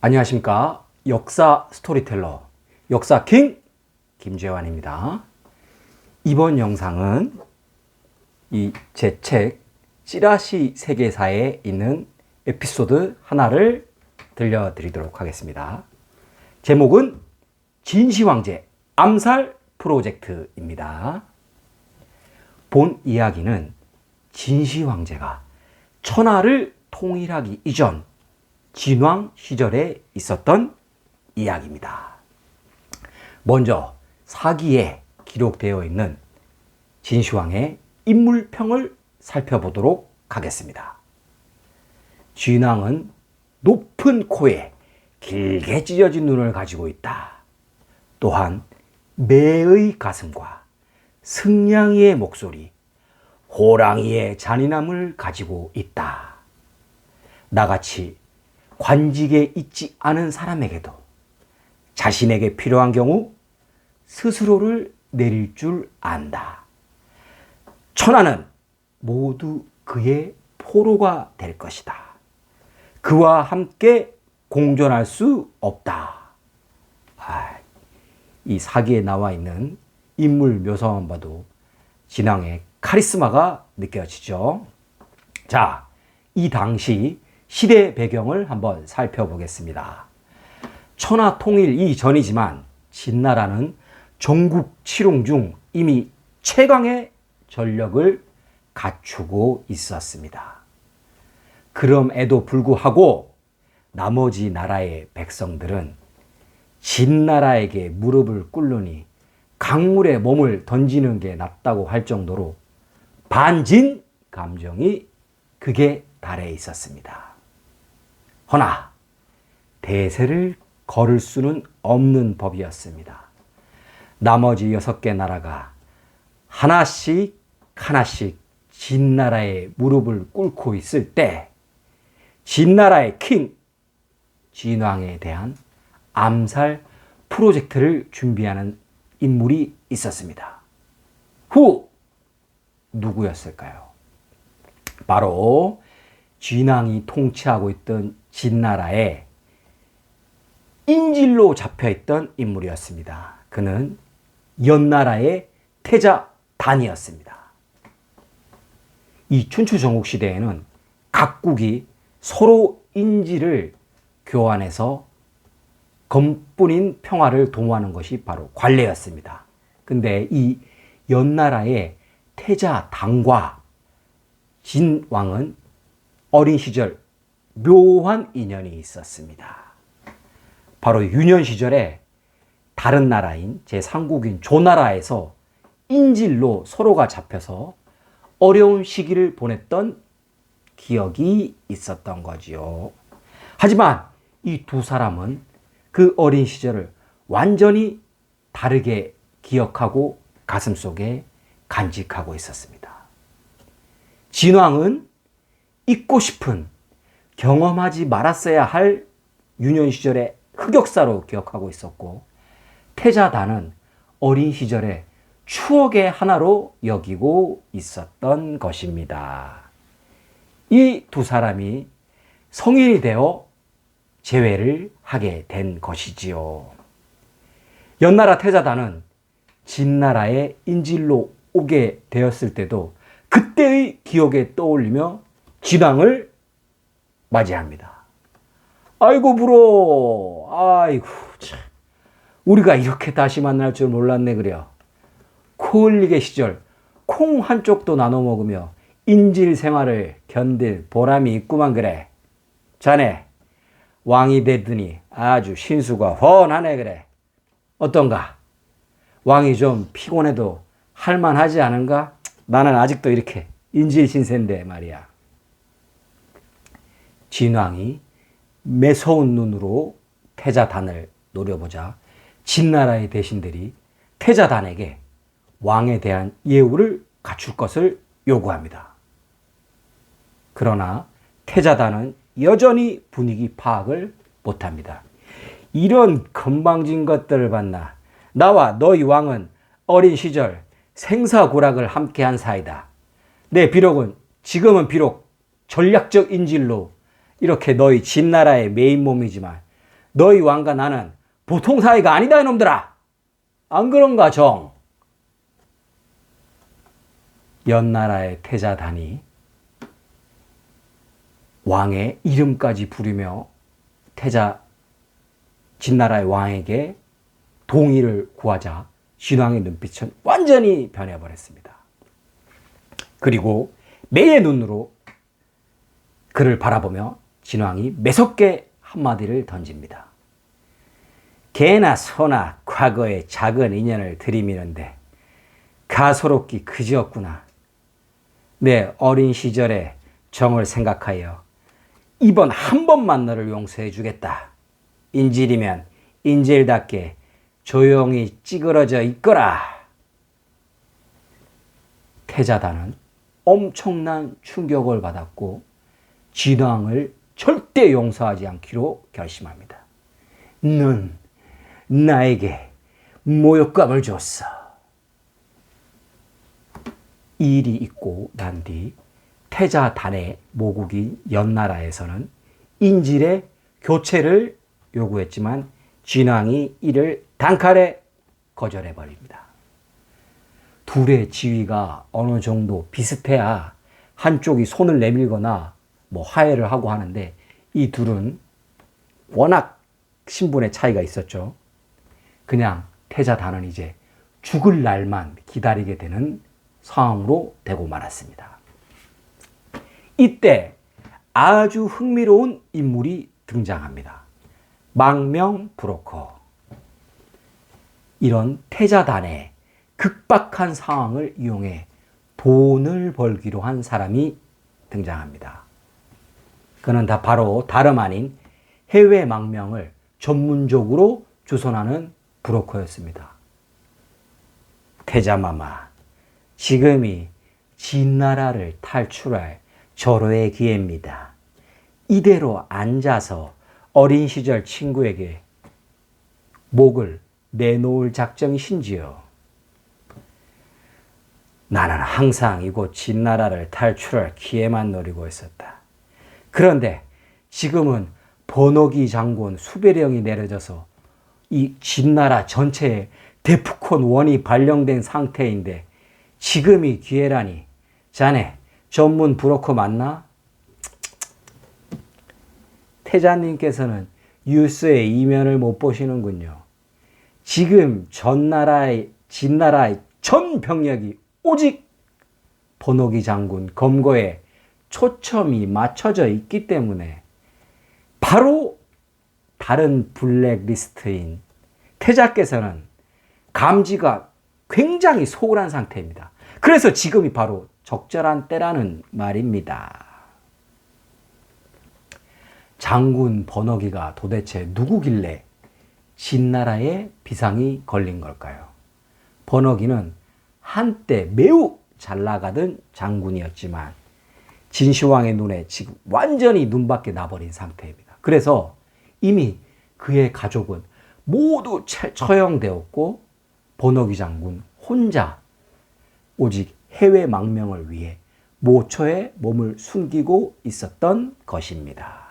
안녕하십니까. 역사 스토리텔러, 역사 킹 김재환입니다. 이번 영상은 이 제 책 찌라시 세계사에 있는 에피소드 하나를 들려드리도록 하겠습니다. 제목은 진시황제 암살 프로젝트입니다. 본 이야기는 진시황제가 천하를 통일하기 이전 진왕 시절에 있었던 이야기입니다. 먼저 사기에 기록되어 있는 진시황의 인물평을 살펴보도록 하겠습니다. 진왕은 높은 코에 길게 찢어진 눈을 가지고 있다. 또한 매의 가슴과 승냥이의 목소리, 호랑이의 잔인함을 가지고 있다. 나같이 관직에 있지 않은 사람에게도 자신에게 필요한 경우 스스로를 내릴 줄 안다. 천하는 모두 그의 포로가 될 것이다. 그와 함께 공존할 수 없다. 아, 이 사기에 나와 있는 인물 묘사만 봐도 진왕의 카리스마가 느껴지죠. 자, 이 당시 시대 배경을 한번 살펴보겠습니다. 천하 통일 이전이지만 진나라는 전국 칠홍 중 이미 최강의 전력을 갖추고 있었습니다. 그럼에도 불구하고 나머지 나라의 백성들은 진나라에게 무릎을 꿇으니 강물에 몸을 던지는 게 낫다고 할 정도로 반진 감정이 극에 달해 있었습니다. 허나 대세를 걸을 수는 없는 법이었습니다. 나머지 여섯 개 나라가 하나씩 하나씩 진나라의 무릎을 꿇고 있을 때 진나라의 킹 진왕에 대한 암살 프로젝트를 준비하는 인물이 있었습니다. 후 누구였을까요? 바로 진왕이 통치하고 있던 진나라에 인질로 잡혀 있던 인물이었습니다. 그는 연나라의 태자 단이었습니다. 이 춘추 전국 시대에는 각국이 서로 인지를 교환해서 검뿐인 평화를 도모하는 것이 바로 관례였습니다. 근데 이 연나라의 태자 당과 진왕은 어린 시절 묘한 인연이 있었습니다. 바로 유년 시절에 다른 나라인 제3국인 조나라에서 인질로 서로가 잡혀서 어려운 시기를 보냈던 기억이 있었던 거지요. 하지만 이 두 사람은 그 어린 시절을 완전히 다르게 기억하고 가슴 속에 간직하고 있었습니다. 진왕은 잊고 싶은 경험하지 말았어야 할 유년 시절의 흑역사로 기억하고 있었고 태자단은 어린 시절의 추억의 하나로 여기고 있었던 것입니다. 이 두 사람이 성인이 되어 재회를 하게 된 것이지요. 연나라 태자단은 진나라의 인질로 오게 되었을 때도 그때의 기억에 떠올리며 진왕을 맞이합니다. 아이고 불어, 아이고 참, 우리가 이렇게 다시 만날 줄 몰랐네 그래요. 코흘리게 시절 콩 한쪽도 나눠 먹으며 인질 생활을 견딜 보람이 있구만 그래. 자네 왕이 되더니 아주 신수가 훤하네 그래. 어떤가? 왕이 좀 피곤해도 할만하지 않은가? 나는 아직도 이렇게 인질 신세인데 말이야. 진왕이 매서운 눈으로 태자단을 노려보자 진나라의 대신들이 태자단에게 왕에 대한 예우를 갖출 것을 요구합니다. 그러나 태자단은 여전히 분위기 파악을 못합니다. 이런 건방진 것들을 봤나? 나와 너희 왕은 어린 시절 생사고락을 함께한 사이다. 내 비록은 지금은 비록 전략적 인질로 이렇게 너희 진나라의 메인 몸이지만 너희 왕과 나는 보통 사이가 아니다 이놈들아. 안 그런가 정? 연나라의 태자단이 왕의 이름까지 부르며 태자 진나라의 왕에게 동의를 구하자 진왕의 눈빛은 완전히 변해버렸습니다. 그리고 매의 눈으로 그를 바라보며 진왕이 매섭게 한마디를 던집니다. 개나 소나 과거의 작은 인연을 들이미는데 가소롭기 그지없구나. 내 어린 시절의 정을 생각하여 이번 한 번만 너를 용서해 주겠다. 인질이면 인질답게 조용히 찌그러져 있거라. 태자단은 엄청난 충격을 받았고 진왕을 절대 용서하지 않기로 결심합니다. 넌 나에게 모욕감을 줬어. 이 일이 있고 난 뒤 태자단의 모국인 연나라에서는 인질의 교체를 요구했지만 진왕이 이를 단칼에 거절해 버립니다. 둘의 지위가 어느 정도 비슷해야 한쪽이 손을 내밀거나 뭐 화해를 하고 하는데 이 둘은 워낙 신분의 차이가 있었죠. 그냥 태자단은 이제 죽을 날만 기다리게 되는 상황으로 되고 말았습니다. 이때 아주 흥미로운 인물이 등장합니다. 망명 브로커. 이런 태자단의 극박한 상황을 이용해 돈을 벌기로 한 사람이 등장합니다. 그는 다 바로 다름 아닌 해외 망명을 전문적으로 주선하는 브로커였습니다. 태자마마, 지금이 진나라를 탈출할 절호의 기회입니다. 이대로 앉아서 어린 시절 친구에게 목을 내놓을 작정이신지요? 나는 항상 이곳 진나라를 탈출할 기회만 노리고 있었다. 그런데 지금은 번호기 장군 수배령이 내려져서 이 진나라 전체에 데프콘 원이 발령된 상태인데 지금이 기회라니 자네 전문 브로커 맞나? 태자님께서는 뉴스의 이면을 못 보시는군요. 지금 전 나라의 진나라의 전 병력이 오직 번호기 장군 검거에 초점이 맞춰져 있기 때문에 바로 다른 블랙리스트인 태자께서는 감지가 굉장히 소홀한 상태입니다. 그래서 지금이 바로 적절한 때라는 말입니다. 장군 번호기가 도대체 누구길래 진나라의 비상이 걸린 걸까요? 번호기는 한때 매우 잘 나가던 장군이었지만 진시황의 눈에 지금 완전히 눈밖에 나버린 상태입니다. 그래서 이미 그의 가족은 모두 처형되었고 번호기 장군 혼자 오직 해외 망명을 위해 모처에 몸을 숨기고 있었던 것입니다.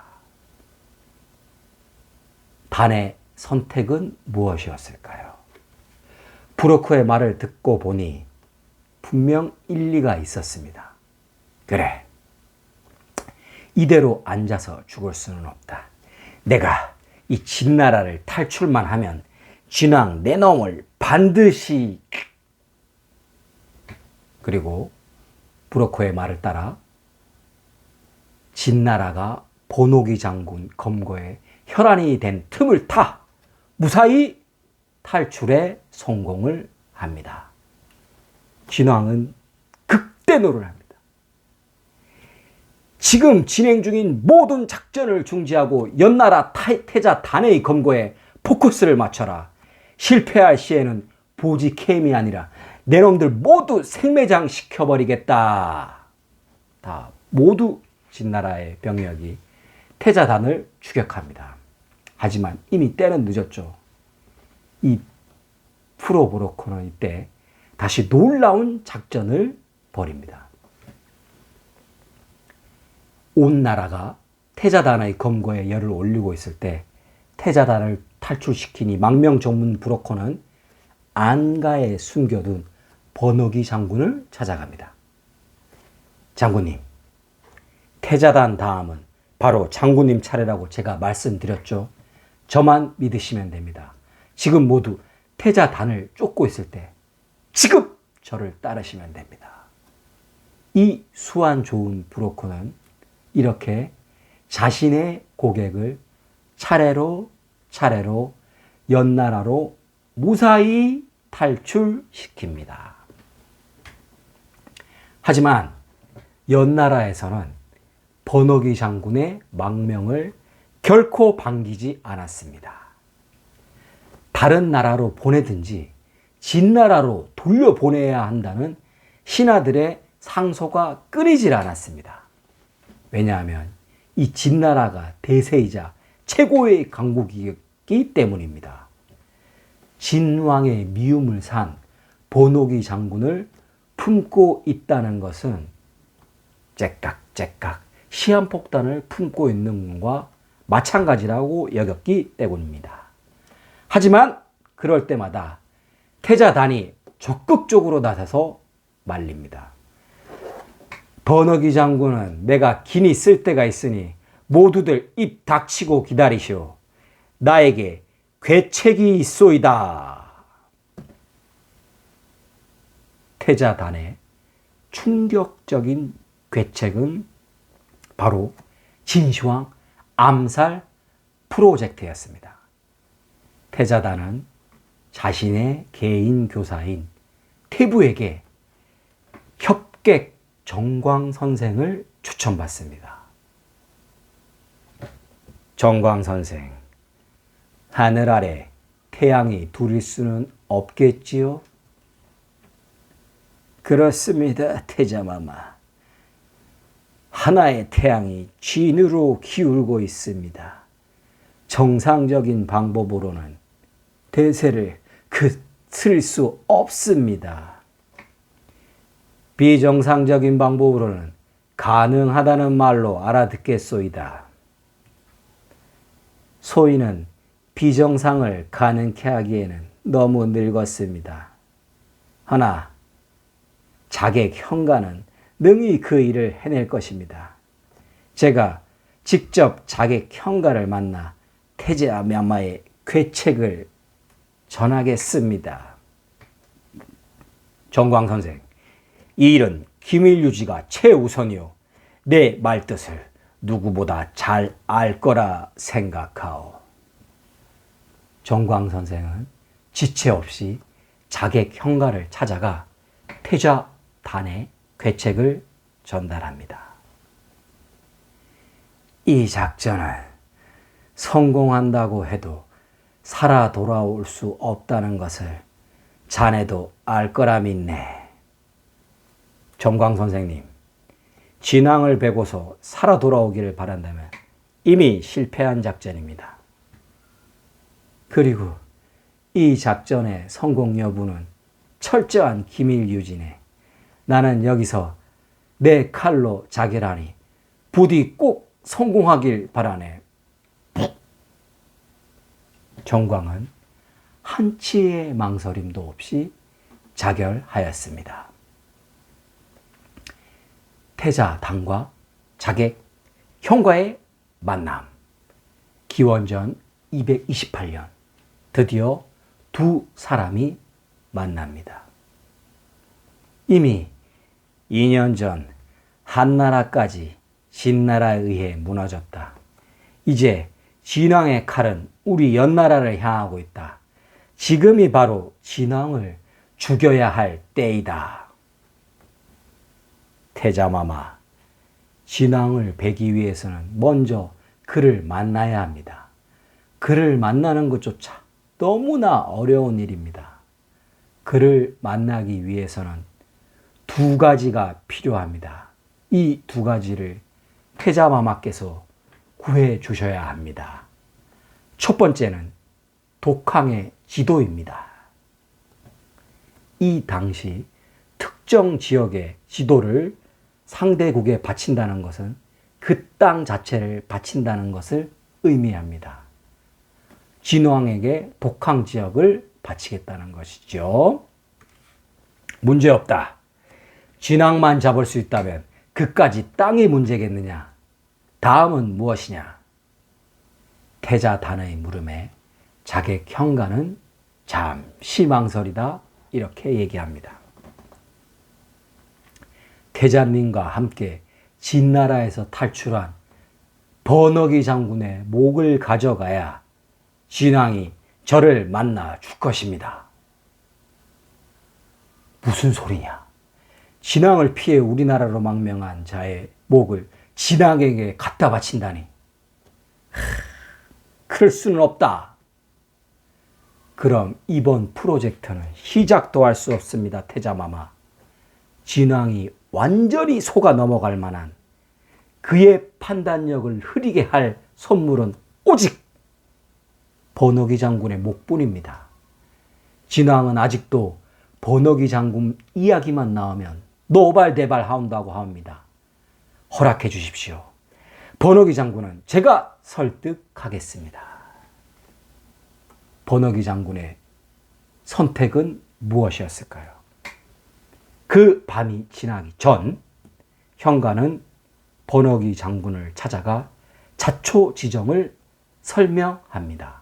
단의 선택은 무엇이었을까요? 브로커의 말을 듣고 보니 분명 일리가 있었습니다. 그래. 이대로 앉아서 죽을 수는 없다. 내가 이 진나라를 탈출만 하면 진왕 내 놈을 반드시 그리고 브로커의 말을 따라 진나라가 번호기 장군 검거에 혈안이 된 틈을 타 무사히 탈출에 성공을 합니다. 진왕은 극대노를 합니다. 지금 진행 중인 모든 작전을 중지하고 연나라 태자 단의 검거에 포커스를 맞춰라. 실패할 시에는 보지 캠이 아니라 내 놈들 모두 생매장 시켜버리겠다. 다 모두 진나라의 병력이 태자단을 추격합니다. 하지만 이미 때는 늦었죠. 이 프로브로커는 이때 다시 놀라운 작전을 벌입니다. 온 나라가 태자단의 검거에 열을 올리고 있을 때 태자단을 탈출시키니 망명 전문 브로커는 안가에 숨겨둔 번호기 장군을 찾아갑니다. 장군님, 태자단 다음은 바로 장군님 차례라고 제가 말씀드렸죠. 저만 믿으시면 됩니다. 지금 모두 태자단을 쫓고 있을 때 지금 저를 따르시면 됩니다. 이 수완 좋은 브로커는 이렇게 자신의 고객을 차례로 차례로 연나라로 무사히 탈출시킵니다. 하지만 연나라에서는 번호기 장군의 망명을 결코 반기지 않았습니다. 다른 나라로 보내든지 진나라로 돌려보내야 한다는 신하들의 상소가 끊이질 않았습니다. 왜냐하면 이 진나라가 대세이자 최고의 강국이기 때문입니다. 진왕의 미움을 산 번호기 장군을 품고 있다는 것은 째깍째깍 시한폭탄을 품고 있는 것과 마찬가지라고 여겼기 때문입니다. 하지만 그럴 때마다 태자단이 적극적으로 나서서 말립니다. 번호기 장군은 내가 긴히 쓸 때가 있으니 모두들 입 닥치고 기다리시오. 나에게 괴책이 있소이다. 태자단의 충격적인 괴책은 바로 진시황 암살 프로젝트였습니다. 태자단은 자신의 개인 교사인 태부에게 협객 정광 선생을 추천받습니다. 정광 선생, 하늘 아래 태양이 둘일 수는 없겠지요? 그렇습니다, 태자마마. 하나의 태양이 진으로 기울고 있습니다. 정상적인 방법으로는 대세를 그칠 수 없습니다. 비정상적인 방법으로는 가능하다는 말로 알아듣겠소이다. 소인은 비정상을 가능케 하기에는 너무 늙었습니다. 하나, 자객 현가는 능히 그 일을 해낼 것입니다. 제가 직접 자객 현가를 만나 태제아 мя마의 괴책을 전하겠습니다. 정광 선생, 이 일은 기밀 유지가 최우선이요. 내 말뜻을 누구보다 잘 알 거라 생각하오. 정광 선생은 지체 없이 자객 현가를 찾아가 태자 단의 괴책을 전달합니다. 이 작전을 성공한다고 해도 살아 돌아올 수 없다는 것을 자네도 알 거라 믿네. 정광 선생님, 진앙을 베고서 살아 돌아오기를 바란다면 이미 실패한 작전입니다. 그리고 이 작전의 성공 여부는 철저한 기밀 유지네. 나는 여기서 내 칼로 자결하니 부디 꼭 성공하길 바라네. 정광은 한치의 망설임도 없이 자결하였습니다. 태자 당과 자객 형과의 만남. 기원전 228년 드디어 두 사람이 만납니다. 이미 2년 전 한나라까지 신나라에 의해 무너졌다. 이제 진왕의 칼은 우리 연나라를 향하고 있다. 지금이 바로 진왕을 죽여야 할 때이다. 태자마마, 진왕을 베기 위해서는 먼저 그를 만나야 합니다. 그를 만나는 것조차 너무나 어려운 일입니다. 그를 만나기 위해서는 두 가지가 필요합니다. 이 두 가지를 태자마마께서 구해 주셔야 합니다. 첫 번째는 독항의 지도입니다. 이 당시 특정 지역의 지도를 상대국에 바친다는 것은 그 땅 자체를 바친다는 것을 의미합니다. 진왕에게 독항 지역을 바치겠다는 것이죠. 문제 없다. 진왕만 잡을 수 있다면 그까지 땅이 문제겠느냐? 다음은 무엇이냐? 태자 단의 물음에 자객 형가는 참 희망설이다 이렇게 얘기합니다. 태자님과 함께 진나라에서 탈출한 번역이 장군의 목을 가져가야 진왕이 저를 만나 줄 것입니다. 무슨 소리냐? 진왕을 피해 우리나라로 망명한 자의 목을 진왕에게 갖다 바친다니. 하, 그럴 수는 없다. 그럼 이번 프로젝트는 시작도 할 수 없습니다, 태자마마. 진왕이 완전히 속아 넘어갈 만한 그의 판단력을 흐리게 할 선물은 오직 번호기 장군의 목뿐입니다. 진왕은 아직도 번호기 장군 이야기만 나오면 노발대발 하운다고 합니다. 허락해 주십시오. 번호기 장군은 제가 설득하겠습니다. 번호기 장군의 선택은 무엇이었을까요? 그 밤이 지나기 전 현가는 번호기 장군을 찾아가 자초 지정을 설명합니다.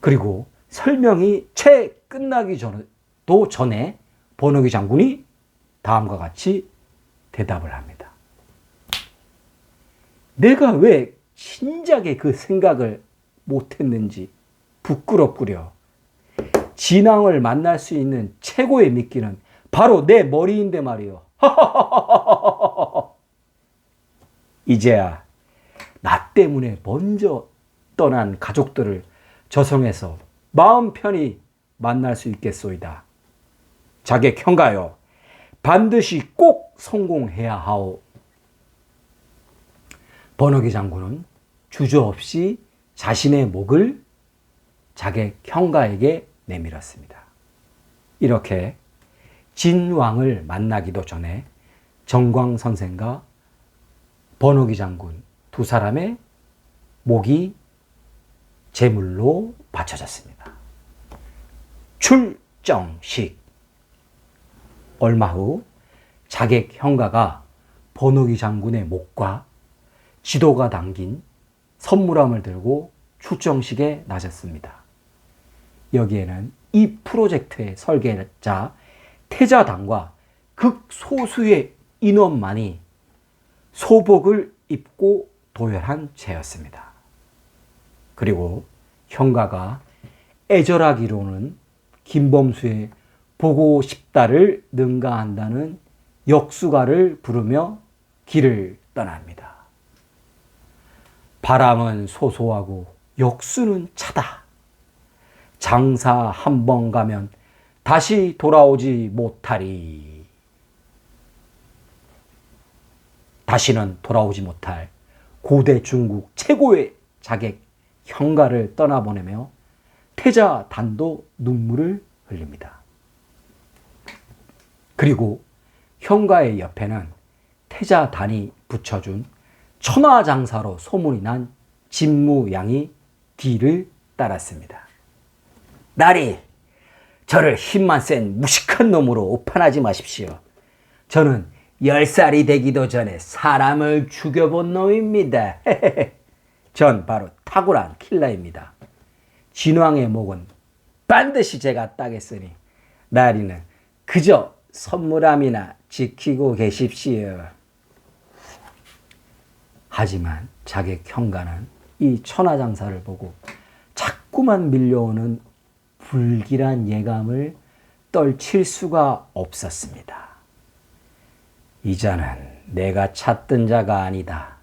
그리고 설명이 채 끝나기 전도 전에 번호기 장군이 다음과 같이 대답을 합니다. 내가 왜 진작에 그 생각을 못했는지 부끄럽구려. 진왕을 만날 수 있는 최고의 미끼는 바로 내 머리인데 말이요. 이제야 나 때문에 먼저 떠난 가족들을 저성에서 마음 편히 만날 수 있겠소이다. 자객 형가요. 반드시 꼭 성공해야 하오. 번호기 장군은 주저없이 자신의 목을 자객 형가에게 내밀었습니다. 이렇게 진왕을 만나기도 전에 정광 선생과 번호기 장군 두 사람의 목이 제물로 바쳐졌습니다. 출정식 얼마 후 자객 형가가 번호기 장군의 목과 지도가 담긴 선물함을 들고 출정식에 나섰습니다. 여기에는 이 프로젝트의 설계자 태자당과 극소수의 인원만이 소복을 입고 도열한 채였습니다. 그리고 형가가 애절하기로는 김범수의 보고 싶다를 능가한다는 역수가를 부르며 길을 떠납니다. 바람은 소소하고 역수는 차다. 장사 한 번 가면 다시 돌아오지 못하리. 다시는 돌아오지 못할 고대 중국 최고의 자객 형가를 떠나보내며 태자 단도 눈물을 흘립니다. 그리고 형가의 옆에는 태자 단이 붙여준 천하장사로 소문이 난 진무양이 뒤를 따랐습니다. 나리, 저를 힘만 센 무식한 놈으로 오판하지 마십시오. 저는 열 살이 되기도 전에 사람을 죽여본 놈입니다. 전 바로 탁월한 킬러입니다. 진왕의 목은 반드시 제가 따겠으니 나리는 그저 선물함이나 지키고 계십시오. 하지만 자객 형가는 이 천하장사를 보고 자꾸만 밀려오는 불길한 예감을 떨칠 수가 없었습니다. 이자는 내가 찾던 자가 아니다.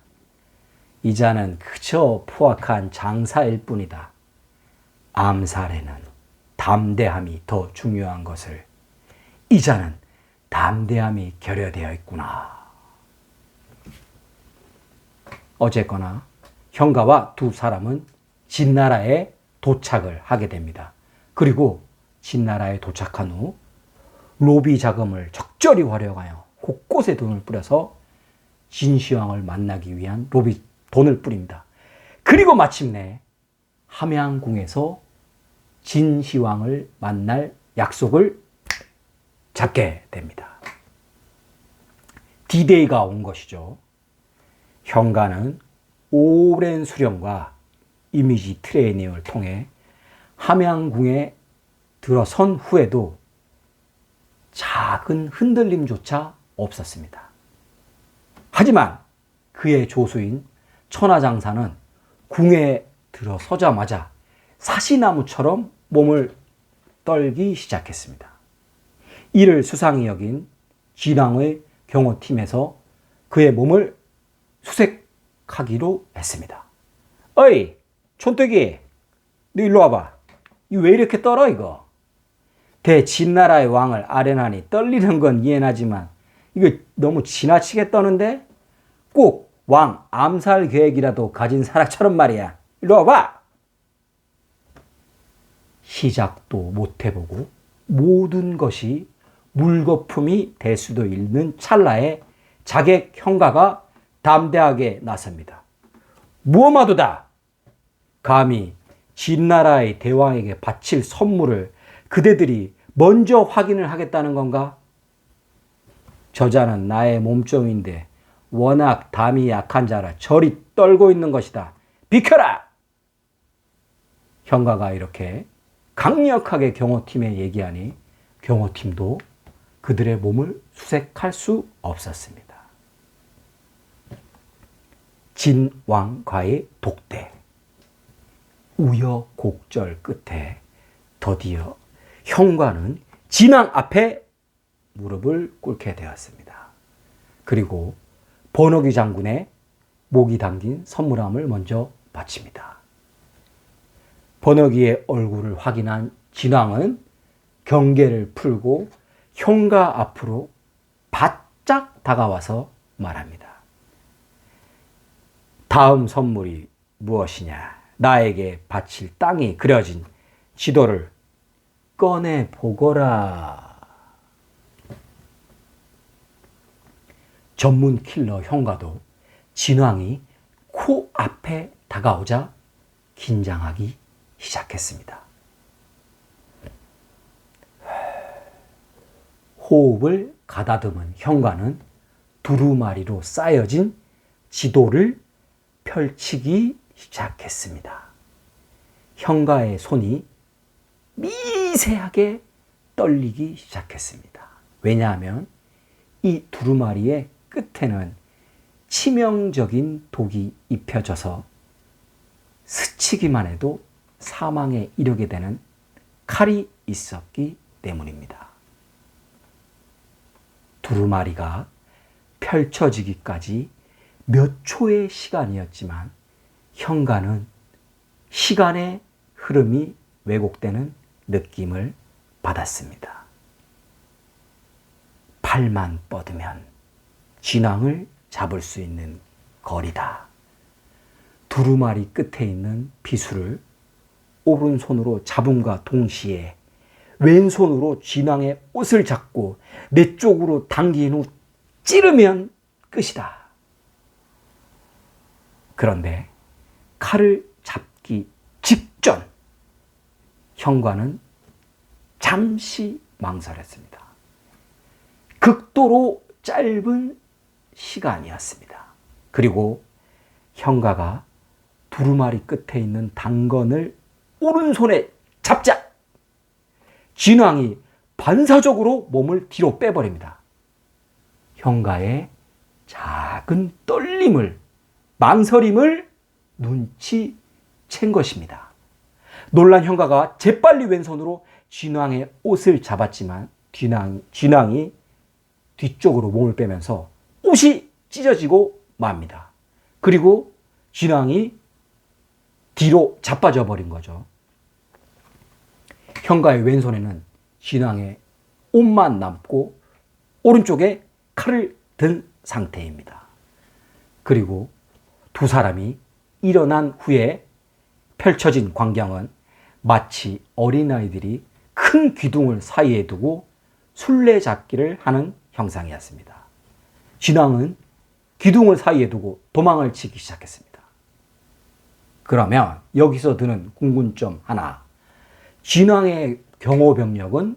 이자는 그저 포악한 장사일 뿐이다. 암살에는 담대함이 더 중요한 것을 이자는 담대함이 결여되어 있구나. 어쨌거나 형가와 두 사람은 진나라에 도착을 하게 됩니다. 그리고 진나라에 도착한 후 로비 자금을 적절히 활용하여 곳곳에 돈을 뿌려서 진시황을 만나기 위한 로비 돈을 뿌립니다. 그리고 마침내 함양궁에서 진시황을 만날 약속을 잡게 됩니다. 디데이가 온 것이죠. 현가는 오랜 수련과 이미지 트레이닝을 통해 함양궁에 들어선 후에도 작은 흔들림조차 없었습니다. 하지만 그의 조수인 천하장사는 궁에 들어서자마자 사시나무처럼 몸을 떨기 시작했습니다. 이를 수상히 여긴 진왕의 경호팀에서 그의 몸을 수색하기로 했습니다. 어이, 촌뜨기, 너 일로 와봐. 이왜 이렇게 떨어, 이거? 대 진나라의 왕을 아련하니 떨리는 건 이해나지만 이거 너무 지나치게 떠는데 꼭 왕 암살 계획이라도 가진 사람처럼 말이야. 일로 와봐. 시작도 못 해보고 모든 것이 물거품이 될 수도 있는 찰나에 자객 형가가 담대하게 나섭니다. 무엄하도다. 감히 진나라의 대왕에게 바칠 선물을 그대들이 먼저 확인을 하겠다는 건가? 저자는 나의 몸종인데 워낙 담이 약한 자라 저리 떨고 있는 것이다. 비켜라! 형가가 이렇게 강력하게 경호팀에 얘기하니 경호팀도 그들의 몸을 수색할 수 없었습니다. 진왕과의 독대. 우여곡절 끝에 드디어 형과는 진왕 앞에 무릎을 꿇게 되었습니다. 그리고 번호기 장군의 목이 담긴 선물함을 먼저 바칩니다. 번호기의 얼굴을 확인한 진왕은 경계를 풀고 형가 앞으로 바짝 다가와서 말합니다. 다음 선물이 무엇이냐? 나에게 바칠 땅이 그려진 지도를 꺼내 보거라. 전문 킬러 형과도 진왕이 코 앞에 다가오자 긴장하기 시작했습니다. 호흡을 가다듬은 현관은 두루마리로 쌓여진 지도를 펼치기 시작했습니다. 현가의 손이 미세하게 떨리기 시작했습니다. 왜냐하면 이 두루마리의 끝에는 치명적인 독이 입혀져서 스치기만 해도 사망에 이르게 되는 칼이 있었기 때문입니다. 두루마리가 펼쳐지기까지 몇 초의 시간이었지만 현가는 시간의 흐름이 왜곡되는 느낌을 받았습니다. 팔만 뻗으면 진왕을 잡을 수 있는 거리다. 두루마리 끝에 있는 비수를 오른손으로 잡음과 동시에 왼손으로 진왕의 옷을 잡고 내 쪽으로 당긴 후 찌르면 끝이다. 그런데 칼을 잡기 직전 현관은 잠시 망설였습니다. 극도로 짧은 시간이었습니다. 그리고 현가가 두루마리 끝에 있는 당건을 오른손에 잡자 진왕이 반사적으로 몸을 뒤로 빼버립니다. 현가의 작은 떨림을 망설임을 눈치챈 것입니다. 놀란 현가가 재빨리 왼손으로 진왕의 옷을 잡았지만 진왕, 진왕이 뒤쪽으로 몸을 빼면서 옷이 찢어지고 맙니다. 그리고 진왕이 뒤로 자빠져 버린 거죠. 현가의 왼손에는 진왕의 옷만 남고 오른쪽에 칼을 든 상태입니다. 그리고 두 사람이 일어난 후에 펼쳐진 광경은 마치 어린아이들이 큰 기둥을 사이에 두고 술래잡기를 하는 형상이었습니다. 진왕은 기둥을 사이에 두고 도망을 치기 시작했습니다. 그러면 여기서 드는 궁금점 하나. 진왕의 경호병력은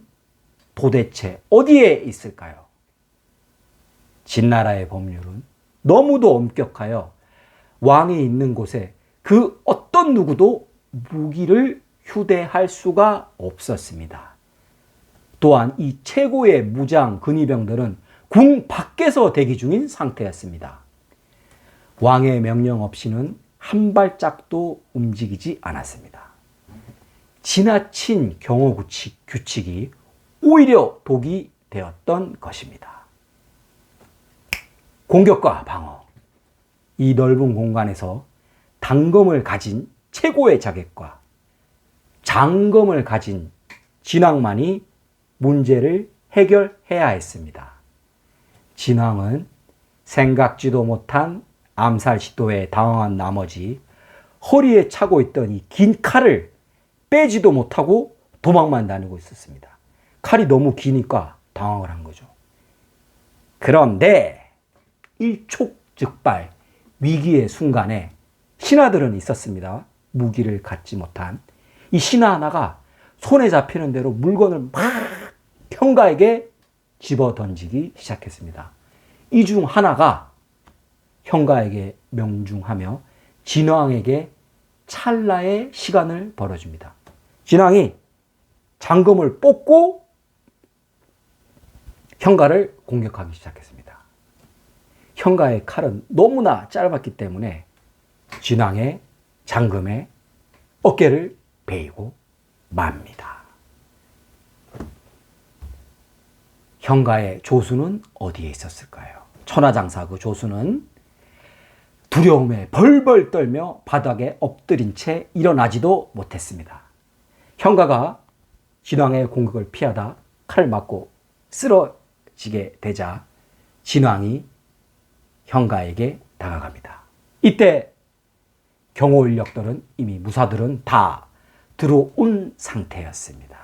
도대체 어디에 있을까요? 진나라의 법률은 너무도 엄격하여 왕이 있는 곳에 그 어떤 누구도 무기를 휴대할 수가 없었습니다. 또한 이 최고의 무장 근위병들은 궁 밖에서 대기 중인 상태였습니다. 왕의 명령 없이는 한 발짝도 움직이지 않았습니다. 지나친 경호 규칙, 규칙이 오히려 독이 되었던 것입니다. 공격과 방어. 이 넓은 공간에서 단검을 가진 최고의 자객과 장검을 가진 진왕만이 문제를 해결해야 했습니다. 진왕은 생각지도 못한 암살 시도에 당황한 나머지 허리에 차고 있던 이 긴 칼을 빼지도 못하고 도망만 다니고 있었습니다. 칼이 너무 기니까 당황을 한 거죠. 그런데 일촉즉발 위기의 순간에 신하들은 있었습니다. 무기를 갖지 못한 이 신하 하나가 손에 잡히는 대로 물건을 막 형가에게 집어 던지기 시작했습니다. 이 중 하나가 형가에게 명중하며 진왕에게 찰나의 시간을 벌어줍니다. 진왕이 장검을 뽑고 형가를 공격하기 시작했습니다. 형가의 칼은 너무나 짧았기 때문에 진왕의 장검에 어깨를 베이고 맙니다. 형가의 조수는 어디에 있었을까요? 천하장사 그 조수는 두려움에 벌벌 떨며 바닥에 엎드린 채 일어나지도 못했습니다. 형가가 진왕의 공격을 피하다 칼을 맞고 쓰러지게 되자 진왕이 형가에게 다가갑니다. 이때 경호 인력들은 이미 무사들은 다 들어온 상태였습니다.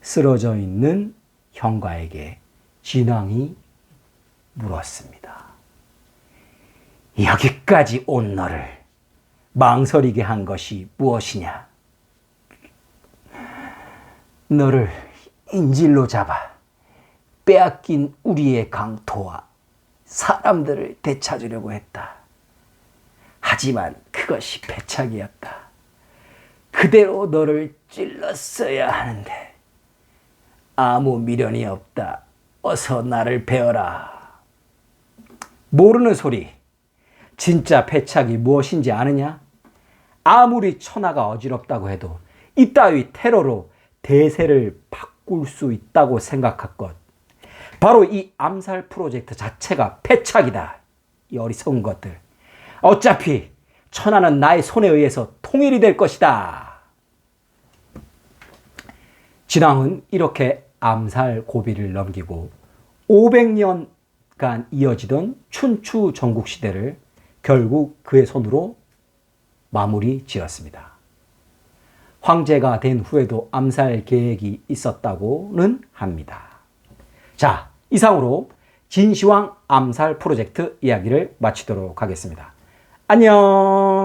쓰러져 있는 형가에게 진왕이 물었습니다. 여기까지 온 너를 망설이게 한 것이 무엇이냐? 너를 인질로 잡아 빼앗긴 우리의 강토와 사람들을 되찾으려고 했다. 하지만 그것이 패착이었다. 그대로 너를 찔렀어야 하는데 아무 미련이 없다. 어서 나를 베어라. 모르는 소리. 진짜 패착이 무엇인지 아느냐? 아무리 천하가 어지럽다고 해도 이따위 테러로 대세를 바꿀 수 있다고 생각할 것. 바로 이 암살 프로젝트 자체가 패착이다. 이 어리석은 것들. 어차피 천하는 나의 손에 의해서 통일이 될 것이다. 진왕은 이렇게 암살 고비를 넘기고 500년간 이어지던 춘추 전국 시대를 결국 그의 손으로 마무리 지었습니다. 황제가 된 후에도 암살 계획이 있었다고는 합니다. 자, 이상으로 진시황 암살 프로젝트 이야기를 마치도록 하겠습니다. 안녕!